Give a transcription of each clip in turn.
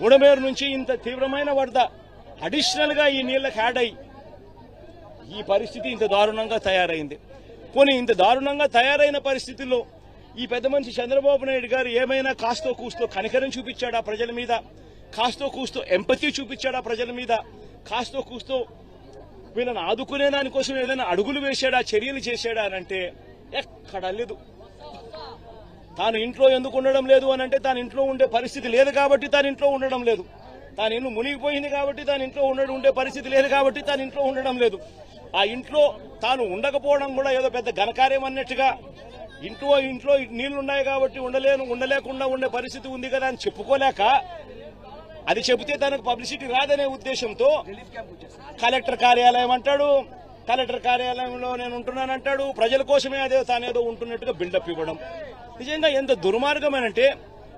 బుడమేరు నుంచి ఇంత తీవ్రమైన వరద అడిషనల్గా ఈ నీళ్ళకి యాడ్ అయ్యి ఈ పరిస్థితి ఇంత దారుణంగా తయారైంది. పోనీ ఇంత దారుణంగా తయారైన పరిస్థితుల్లో ఈ పెద్ద మనిషి చంద్రబాబు నాయుడు గారు ఏమైనా కాస్తో కూస్తో కనికరం చూపించాడా ప్రజల మీద? కాస్తో కూస్తో ఎంపతి చూపించాడా ప్రజల మీద? కాస్తో కూస్తో వీళ్ళని ఆదుకునే దానికోసం ఏదైనా అడుగులు వేశాడా చర్యలు చేశాడా అని అంటే ఎక్కడ లేదు. తాను ఇంట్లో ఎందుకు ఉండడం లేదు అని అంటే తాను ఇంట్లో ఉండే పరిస్థితి లేదు కాబట్టి తాను ఇంట్లో ఉండడం లేదు. తాను ఇల్లు మునిగిపోయింది కాబట్టి తాను ఇంట్లో ఉండడం ఉండే పరిస్థితి లేదు కాబట్టి తాను ఇంట్లో ఉండడం లేదు. ఆ ఇంట్లో తాను ఉండకపోవడం కూడా ఏదో పెద్ద ఘనకార్యం అన్నట్టుగా ఇంట్లో ఇంట్లో నీళ్ళు ఉన్నాయి కాబట్టి ఉండలేను ఉండలేకుండా ఉండే పరిస్థితి ఉంది కదా అని చెప్పుకోలేక అది చెబితే తనకు పబ్లిసిటీ రాదనే ఉద్దేశంతో కలెక్టర్ కార్యాలయం అంటాడు కలెక్టర్ కార్యాలయంలో నేను ఉంటున్నానంటాడు ప్రజల కోసమే అదే తానేదో ఉంటున్నట్టుగా బిల్డప్ ఇవ్వడం. నిజంగా ఎంత దుర్మార్గమేనంటే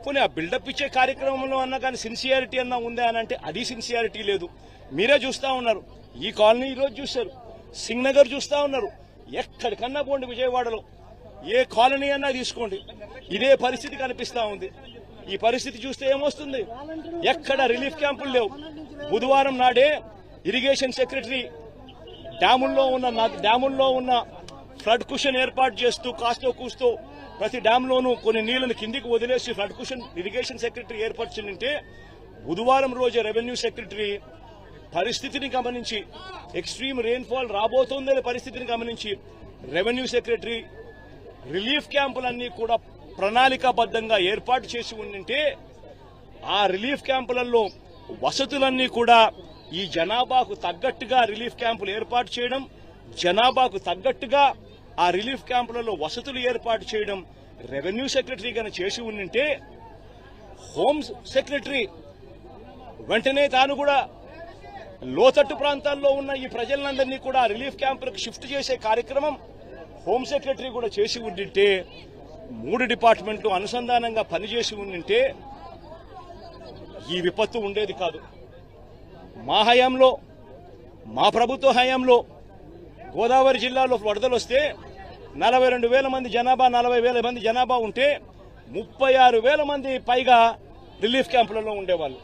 పోనీ ఆ బిల్డప్ ఇచ్చే కార్యక్రమంలో అన్నా కానీ సిన్సియారిటీ అన్నా ఉందా అని అంటే అది సిన్సియారిటీ లేదు. మీరే చూస్తా ఉన్నారు. ఈ కాలనీ ఈరోజు చూశారు. సింగ్ నగర్ ఉన్నారు. ఎక్కడికన్నా పోండి విజయవాడలో. ఏ కాలనీ అన్నా తీసుకోండి. ఇదే పరిస్థితి కనిపిస్తూ ఉంది. ఈ పరిస్థితి చూస్తే ఏమొస్తుంది? ఎక్కడ రిలీఫ్ క్యాంపులు లేవు. బుధవారం నాడే ఇరిగేషన్ సెక్రటరీ డ్యాముల్లో ఉన్న డ్యాముల్లో ఉన్న ఫ్లడ్ కుషన్ ఏర్పాటు చేస్తూ కాస్తో కూస్తో ప్రతి డ్యాంలోనూ కొన్ని నీళ్ళను కిందికి వదిలేసి ఫ్లడ్ కుషన్ ఇరిగేషన్ సెక్రటరీ ఏర్పరిచిందంటే బుధవారం రోజే రెవెన్యూ సెక్రటరీ పరిస్థితిని గమనించి ఎక్స్ట్రీమ్ రెయిన్ఫాల్ రాబోతోందనే పరిస్థితిని గమనించి రెవెన్యూ సెక్రటరీ రిలీఫ్ క్యాంపులన్నీ కూడా ప్రణాళికాబద్ధంగా ఏర్పాటు చేసి ఉండింటే ఆ రిలీఫ్ క్యాంపులలో వసతులన్నీ కూడా ఈ జనాభాకు తగ్గట్టుగా రిలీఫ్ క్యాంపులు ఏర్పాటు చేయడం జనాభాకు తగ్గట్టుగా ఆ రిలీఫ్ క్యాంపులలో వసతులు ఏర్పాటు చేయడం రెవెన్యూ సెక్రటరీ గాని చేసి ఉండింటే హోమ్ సెక్రటరీ వెంటనే తాను కూడా లోతట్టు ప్రాంతాల్లో ఉన్న ఈ ప్రజలందరినీ కూడా రిలీఫ్ క్యాంపులకు షిఫ్ట్ చేసే కార్యక్రమం హోమ్ సెక్రటరీ కూడా చేసి ఉండింటే మూడు డిపార్ట్మెంట్లు అనుసంధానంగా పనిచేసి ఉండింటే ఈ విపత్తు ఉండేది కాదు. మా హయాంలో మా ప్రభుత్వ హయాంలో గోదావరి జిల్లాలో వరదలు వస్తే నలభై రెండు వేల మంది జనాభా నలభై వేల మంది జనాభా ఉంటే ముప్పై ఆరు వేల మంది పైగా రిలీఫ్ క్యాంపులలో ఉండేవాళ్ళు.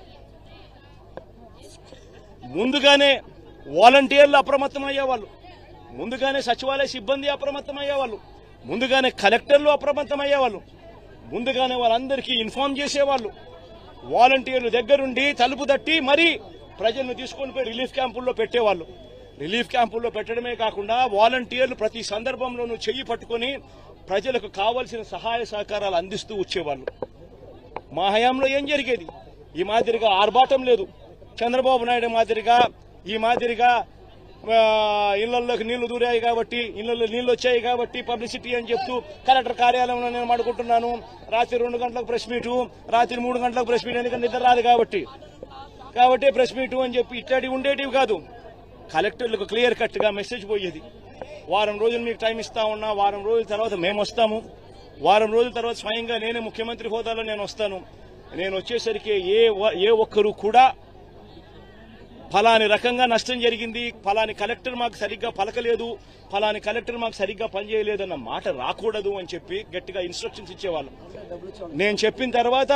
ముందుగానే వాలంటీర్లు అప్రమత్తం అయ్యేవాళ్ళు ముందుగానే సచివాలయ సిబ్బంది అప్రమత్తం అయ్యేవాళ్ళు ముందుగానే కలెక్టర్లు అప్రమత్తం అయ్యేవాళ్ళు ముందుగానే వాళ్ళందరికీ ఇన్ఫార్మ్ చేసేవాళ్ళు. వాలంటీర్లు దగ్గరుండి తలుపు తట్టి మరీ ప్రజలను తీసుకొని పోయి రిలీఫ్ క్యాంపుల్లో పెట్టేవాళ్ళు. రిలీఫ్ క్యాంపుల్లో పెట్టడమే కాకుండా వాలంటీర్లు ప్రతి సందర్భంలోనూ చెయ్యి పట్టుకొని ప్రజలకు కావలసిన సహాయ సహకారాలు అందిస్తూ వచ్చేవాళ్ళు. మా హయాంలో ఏం జరిగేది? ఈ మాదిరిగా ఆర్భాటం లేదు. చంద్రబాబు నాయుడు మాదిరిగా ఈ మాదిరిగా ఇళ్ళలోకి నీళ్ళు దూరాయి కాబట్టి ఇళ్ళలో నీళ్ళు వచ్చాయి కాబట్టి పబ్లిసిటీ అని చెప్తూ కలెక్టర్ కార్యాలయంలో నేను మాడుకుంటున్నాను రాత్రి రెండు గంటలకు ప్రెస్ మీటు రాత్రి మూడు గంటలకు ప్రెస్ మీట్ ఎందుకంటే నిద్ర రాదు కాబట్టి. కాబట్టి ప్రెస్ మీటు అని చెప్పి ఇట్లాంటివి ఉండేటివి కాదు. కలెక్టర్లకు క్లియర్ కట్గా మెసేజ్ పోయేది. వారం రోజులు మీకు టైం ఇస్తా ఉన్నా వారం రోజుల తర్వాత మేము వస్తాము. వారం రోజుల తర్వాత స్వయంగా నేనే ముఖ్యమంత్రి హోదాలో నేను వస్తాను. నేను వచ్చేసరికి ఏ ఏ ఒక్కరు కూడా ఫలాని రకంగా నష్టం జరిగింది. ఫలాని కలెక్టర్ మాకు సరిగ్గా పలకలేదు. ఫలాని కలెక్టర్ మాకు సరిగ్గా పనిచేయలేదన్న మాట రాకూడదు అని చెప్పి గట్టిగా ఇన్స్ట్రక్షన్స్ ఇచ్చేవాళ్ళం. నేను చెప్పిన తర్వాత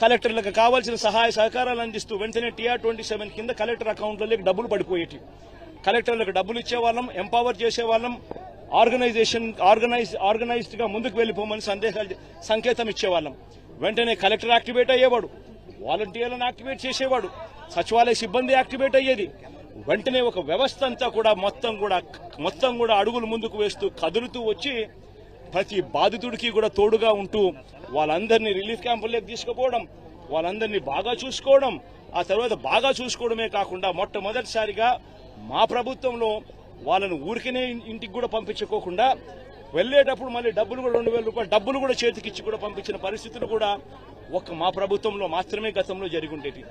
కలెక్టర్లకు కావాల్సిన సహాయ సహకారాలు అందిస్తూ వెంటనే టీఆర్ ట్వంటీ సెవెన్ కింద కలెక్టర్ అకౌంట్లలోకి డబ్బులు పడిపోయేటి. కలెక్టర్లకు డబ్బులు ఇచ్చేవాళ్ళం ఎంపవర్ చేసేవాళ్ళం ఆర్గనైజేషన్ ఆర్గనైజ్ ఆర్గనైజ్డ్గా ముందుకు వెళ్ళిపోమని సందేశాలు సంకేతం ఇచ్చేవాళ్ళం. వెంటనే కలెక్టర్ యాక్టివేట్ అయ్యేవాడు వాలంటీర్లను యాక్టివేట్ చేసేవాడు సచివాలయ సిబ్బంది యాక్టివేట్ అయ్యేది. వెంటనే ఒక వ్యవస్థ అంతా కూడా మొత్తం కూడా మొత్తం కూడా అడుగులు ముందుకు వేస్తూ కదులుతూ వచ్చి ప్రతి బాధితుడికి కూడా తోడుగా ఉంటూ వాళ్ళందరినీ రిలీఫ్ క్యాంపుల్లోకి తీసుకుపోవడం వాళ్ళందరినీ బాగా చూసుకోవడం ఆ తర్వాత బాగా చూసుకోవడమే కాకుండా మొట్టమొదటిసారిగా మా ప్రభుత్వంలో వాళ్ళను ఊరికనే ఇంటికి కూడా పంపించుకోకుండా వెళ్ళేటప్పుడు మళ్ళీ డబ్బులు కూడా రెండు వేల రూపాయలు డబ్బులు కూడా చేతికిచ్చి కూడా పంపించిన పరిస్థితులు కూడా ఒక మా ప్రభుత్వంలో మాత్రమే గతంలో జరిగి ఉండేవి